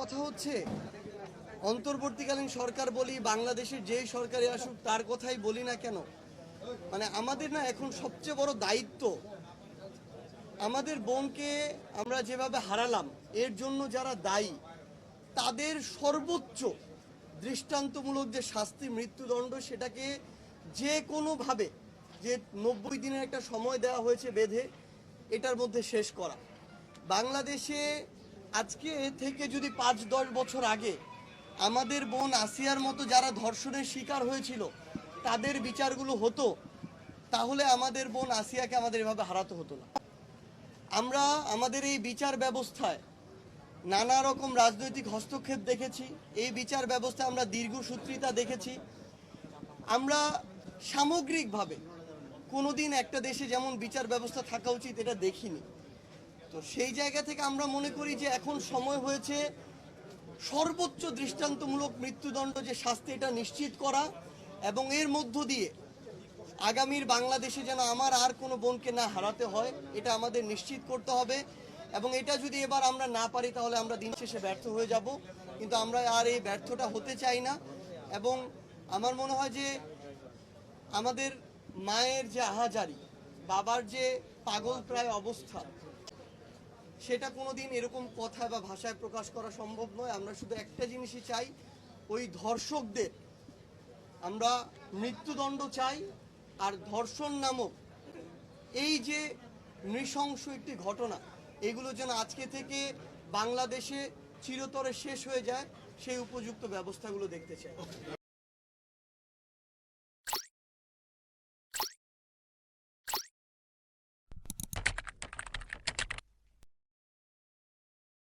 কথা হচ্ছে, অন্তর্বর্তীকালীন সরকার বলি, বাংলাদেশের যেই সরকারে আসুক, তার কথাই বলি না কেন? মানে আমাদের না এখন সবচেয়ে বড় দায়িত্ব, আমাদের বোনকে আমরা যেভাবে হারালাম, এর জন্য যারা দায়ী, তাদের সর্বোচ্চ দৃষ্টান্তমূলক যে শাস্তি, মৃত্যুদণ্ড, সেটাকে যে কোনোভাবে যে নব্বই দিনের একটা সময় দেওয়া হয়েছে বেঁধে, এটার মধ্যে শেষ করা। বাংলাদেশে আজকে থেকে যদি পাঁচ, দশ বছর আগে আমাদের বোন আসিয়ার মতো যারা ধর্ষণের শিকার হয়েছিল, তাদের বিচারগুলো হতো, তাহলে আমাদের বোন আসিয়াকে আমাদের এভাবে হারাতে হতো না। আমরা আমাদের এই বিচার ব্যবস্থায় নানা রকম রাজনৈতিক হস্তক্ষেপ দেখেছি, এই বিচার ব্যবস্থায় আমরা দীর্ঘসূত্রিতা দেখেছি। আমরা সামগ্রিকভাবে কোনোদিন একটা দেশে যেমন বিচার ব্যবস্থা থাকা উচিত, এটা দেখিনি। তো সেই জায়গা থেকে আমরা মনে করি যে এখন সময় হয়েছে সর্বোচ্চ দৃষ্টান্তমূলক মৃত্যুদণ্ড যে শাস্তি, এটা নিশ্চিত করা এবং এর মধ্য দিয়ে আগামীর বাংলাদেশে যেন আমার আর কোনো বোনকে না হারাতে হয়, এটা আমাদের নিশ্চিত করতে হবে এবং এটা যদি এবার আমরা না পারি, তাহলে আমরা দিন শেষে ব্যর্থ হয়ে যাব। কিন্তু আমরা আর এই ব্যর্থটা হতে চাই না এবং আমার মনে হয় যে আমাদের মায়ের যে আহাজারি, বাবার যে পাগল প্রায় অবস্থা সেটা কোনো দিন এরকম কথা বা ভাষায় প্রকাশ করা সম্ভব নয়। আমরা শুধু একটা জিনিসই চাই, ওই ধর্ষকদের। আমরা মৃত্যুদণ্ড চাই আর ধর্ষণ নামক এই যে নৃশংস একটি ঘটনা, এগুলো যেন আজকে থেকে বাংলাদেশে চিরতরে শেষ হয়ে যায়, সেই উপযুক্ত ব্যবস্থাগুলো দেখতে চাই।